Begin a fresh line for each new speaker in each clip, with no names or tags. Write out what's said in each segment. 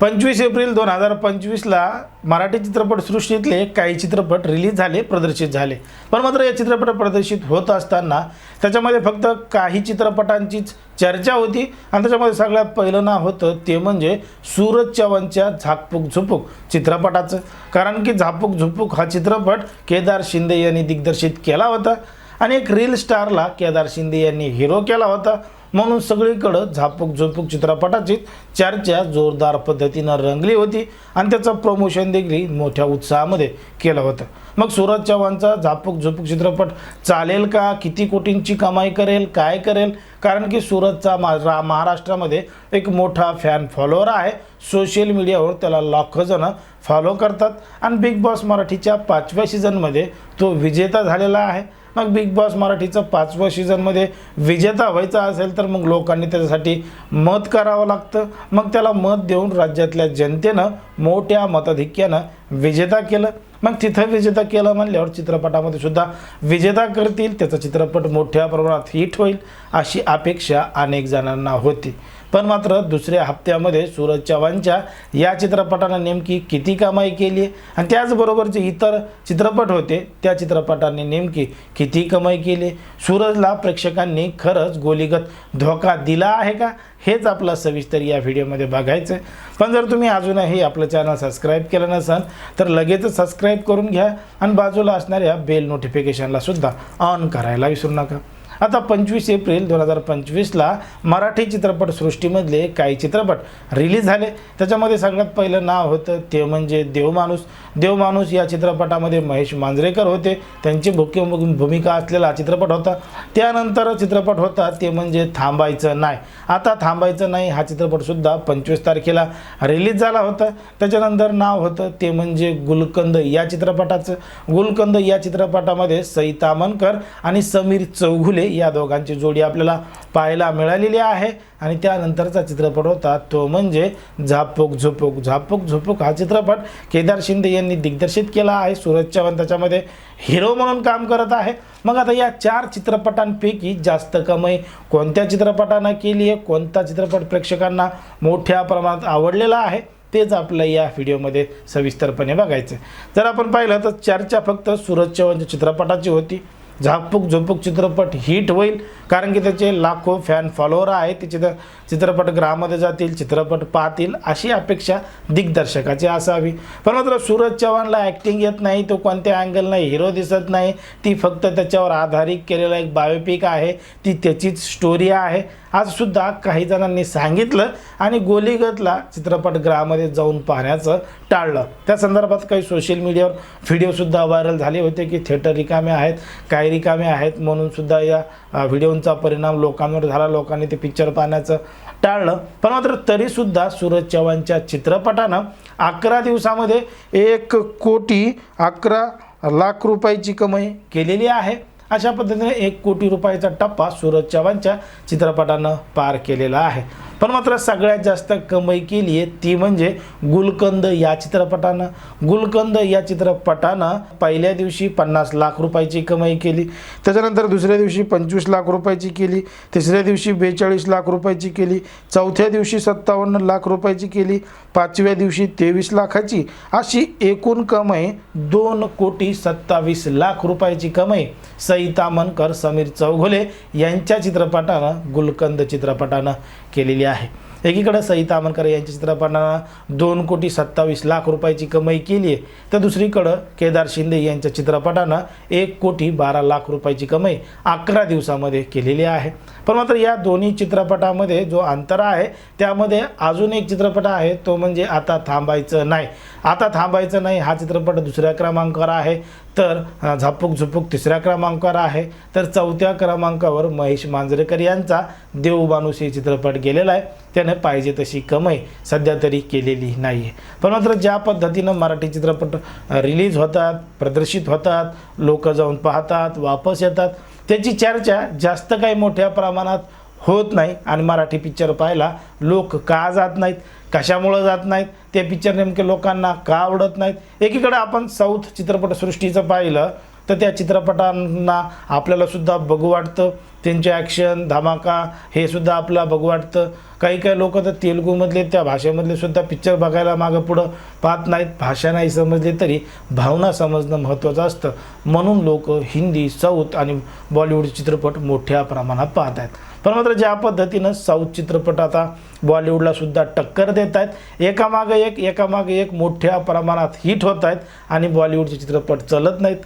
पंचवीस एप्रिल दोन हजार पंचवीसला मराठी चित्रपटसृष्टीतले काही चित्रपट रिलीज झाले प्रदर्शित झाले. पण मात्र या चित्रपट प्रदर्शित होत असताना त्याच्यामध्ये फक्त काही चित्रपटांचीच चर्चा होती आणि त्याच्यामध्ये सगळ्यात पहिलं नाव होतं ते म्हणजे सूरज चव्हाणच्या झाकपूक झुपूक चित्रपटाचं. कारण की झापूक झुपूक हा चित्रपट केदार शिंदे यांनी दिग्दर्शित केला होता आणि एक रील स्टारला केदार शिंदे यांनी हिरो केला होता. म्हणून सगळीकडं झापूक झोपूक चित्रपटाची चर्चा जोरदार पद्धतीनं रंगली होती आणि त्याचं प्रमोशन देखील मोठ्या उत्साहामध्ये केलं होतं. मग सूरज चव्हाणचा झापूक झोपूक चित्रपट चालेल का? किती कोटींची कमाई करेल? काय करेल? कारण की सूरजचा मा रा महाराष्ट्रामध्ये एक मोठा फॅन फॉलोअर आहे. सोशल मीडियावर त्याला लाखो जणं फॉलो करतात. आणि बिग बॉस मराठीच्या पाचव्या सीझनमध्ये तो विजेता झालेला आहे. मग बिग बॉस मराठीचं पाचवं सीझनमध्ये विजेता व्हायचा असेल तर मग लोकांनी त्याच्यासाठी मत करावं लागतं. मग त्याला मत देऊन राज्यातल्या जनतेनं मोठ्या मताधिक्यानं विजेता केलं. मग तिथं विजेता केलं म्हणल्यावर चित्रपटामध्ये सुद्धा विजेता करतील त्याचा चित्रपट मोठ्या प्रमाणात हिट होईल अशी अपेक्षा अनेक जणांना होती. पण मात्र दुसऱ्या हप्त्यामध्ये सूरज चव्हाणच्या या चित्रपटानं नेमकी किती कमाई केली आणि त्याचबरोबर जे इतर चित्रपट होते त्या चित्रपटाने नेमकी किती कमाई केली? सूरजला प्रेक्षकांनी खरंच गोलीगत धोका दिला आहे का? हेच आपला सविस्तर या व्हिडिओमध्ये बघायचं आहे पण जर तुम्ही अजूनही आपलं चॅनल सबस्क्राईब केलं नसाल तर लगेचच सबस्क्राईब करून घ्या आणि बाजूला असणाऱ्या बेल नोटिफिकेशनला सुद्धा ऑन करायला विसरू नका. आता पंचवीस एप्रिल दोन हजार पंचवीसला मराठी चित्रपटसृष्टीमधले काही चित्रपट रिलीज झाले. त्याच्यामध्ये सगळ्यात पहिलं नाव होतं ते म्हणजे देवमाणूस. देवमाणूस या चित्रपटामध्ये महेश मांजरेकर होते. त्यांची मुख्य भूमिका असलेला चित्रपट होता. त्यानंतर चित्रपट होता ते म्हणजे थांबायचं नाही. आता थांबायचं नाही हा चित्रपटसुद्धा पंचवीस तारखेला रिलीज झाला होता. त्याच्यानंतर नाव होतं ते म्हणजे गुलकंद या चित्रपटाचं. गुलकंद या चित्रपटामध्ये सई तामनकर आणि समीर चौघुले या दोघांची जोडी आपल्याला पाहायला मिळालेली आहे. आणि त्यानंतरचा चित्रपट होता तो म्हणजे झापूक झुपूक झापूक झुपूक हा चित्रपट केदार शिंदे यांनी दिग्दर्शित केला आहे. सूरज चव्हाण त्याच्यामध्ये हिरो म्हणून काम करत आहे. मग आता या चार चित्रपटांपैकी जास्त कमाई कोणत्या चित्रपटानं केली आहे? कोणता चित्रपट प्रेक्षकांना मोठ्या प्रमाणात आवडलेला आहे? तेच आपलं या व्हिडिओमध्ये सविस्तरपणे बघायचं आहे. जर आपण पाहिलं तर चर्चा फक्त सूरज चव्हाणच्या चित्रपटाची होती. झापूक झोपूक चित्रपट हिट होईल. कारण की त्याचे लाखो फॅन फॉलोअर आहेत. ते चित्र चित्रपट ग्रामध्ये जातील चित्रपट पाहतील अशी अपेक्षा दिग्दर्शकाची असावी. पण मात्र सूरज चव्हाणला ॲक्टिंग येत नाही तो कोणत्या अँगल नाही हिरो दिसत नाही ती फक्त त्याच्यावर आधारित केलेला एक बायोपिक आहे. ती त्याचीच स्टोरी आहे. आजसुद्धा काही जणांनी सांगितलं आणि गोलीगतला चित्रपटगृहामध्ये जाऊन पाहण्याचं टाळलं. त्या संदर्भात काही सोशल मीडियावर व्हिडिओसुद्धा व्हायरल झाले होते की थिएटर रिकामे आहेत. काही रिकामे आहेत म्हणून सुद्धा या व्हिडिओंचा परिणाम लोकांवर झाला. लोकांनी ते पिक्चर पाहण्याचं टाळलं. पण मात्र तरीसुद्धा सूरज चव्हाणच्या चित्रपटानं अकरा दिवसामध्ये एक कोटी अकरा लाख रुपयाची कमाई केलेली आहे. अशा पद्धतीने एक कोटी रुपयाचा टप्पा सूरज चव्हाणच्या चित्रपटानं पार केलेला आहे. पण मात्र सगळ्यात जास्त कमाई केली आहे ती म्हणजे गुलकंद या चित्रपटानं. गुलकंद या चित्रपटानं पहिल्या दिवशी पन्नास लाख रुपयाची कमाई केली त्याच्यानंतर दुसऱ्या दिवशी पंचवीस लाख रुपयाची केली तिसऱ्या दिवशी बेचाळीस लाख रुपयाची केली चौथ्या दिवशी सत्तावन्न लाख रुपयाची केली पाचव्या दिवशी तेवीस लाखाची. अशी एकूण कमाई दोन कोटी सत्तावीस लाख रुपयाची कमाई सई तामनकर समीर चौघुले यांच्या चित्रपटानं गुलकंद चित्रपटानं केलेली आहे. एकीकडे सईता तामनकर यांच्या चित्रपटानं दोन कोटी सत्तावीस लाख रुपयाची कमाई केली आहे. तर दुसरीकडं केदार शिंदे यांच्या चित्रपटानं एक कोटी बारा लाख रुपयाची कमाई अकरा दिवसामध्ये केलेली आहे. पण मात्र या दोन्ही चित्रपटामध्ये जो अंतर आहे त्यामध्ये अजून एक चित्रपट आहे तो म्हणजे आता थांबायचं नाही. आता थांबायचं नाही. हा चित्रपट दुसऱ्या क्रमांकावर आहे. तर झापूक झुपूक तिसऱ्या क्रमांकावर आहे. तर चौथ्या क्रमांकावर महेश मांजरेकर यांचा देवबानुस हे चित्रपट गेलेला आहे. त्याने पाहिजे तशी कमाई सध्या तरी केलेली नाही आहे पण मात्र ज्या पद्धतीनं मराठी चित्रपट रिलीज होतात प्रदर्शित होतात लोक जाऊन पाहतात वापस येतात त्याची चर्चा जास्त काही मोठ्या प्रमाणात होत नाही आणि मराठी पिक्चर पाहायला लोक का जात नाहीत कशामुळं जात नाहीत ते पिक्चर नेमके लोकांना का आवडत नाहीत? एकीकडे आपण साऊथ चित्रपटसृष्टीचं पाहिलं तर त्या चित्रपटांना आपल्यालासुद्धा बघू वाटतं. त्यांचे ॲक्शन धमाका हे सुद्धा आपला बघू वाटतं. काही काही लोक तर तेलुगूमधले त्या भाषेमधले सुद्धा पिक्चर बघायला मागं पुढं पाहत नाहीत. भाषा नाही समजली तरी भावना समजणं महत्त्वाचं असतं. म्हणून लोक हिंदी साऊथ आणि बॉलिवूड चित्रपट मोठ्या प्रमाणात पाहत आहेत. पण मात्र ज्या पद्धतीनं साऊथ चित्रपट आता बॉलिवूडला सुद्धा टक्कर देत आहेत एकामागं एक एकामागे एक मोठ्या प्रमाणात हिट होत आहेत आणि बॉलिवूडचे चित्रपट चलत नाहीत.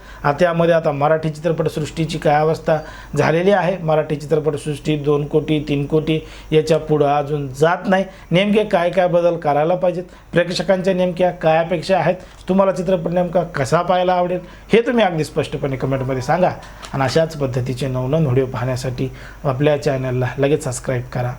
त्यामध्ये आता मराठी चित्रपटसृष्टीची काय अवस्था झालेली आहे? मराठी चित्रपटसृष्टी दोन कोटी तीन कोटी याच्या पुढं अजून जात नाही. नेमके काय काय बदल करायला पाहिजेत? प्रेक्षकांच्या नेमक्या काय अपेक्षा आहेत? तुम्हाला चित्रपट नेमका कसा पाहायला आवडेल? हे तुम्ही अगदी स्पष्टपणे कमेंटमध्ये सांगा. आणि अशाच पद्धतीचे नवनवन व्हिडिओ पाहण्यासाठी आपल्या चॅनलला लगेच सबस्क्राईब करा.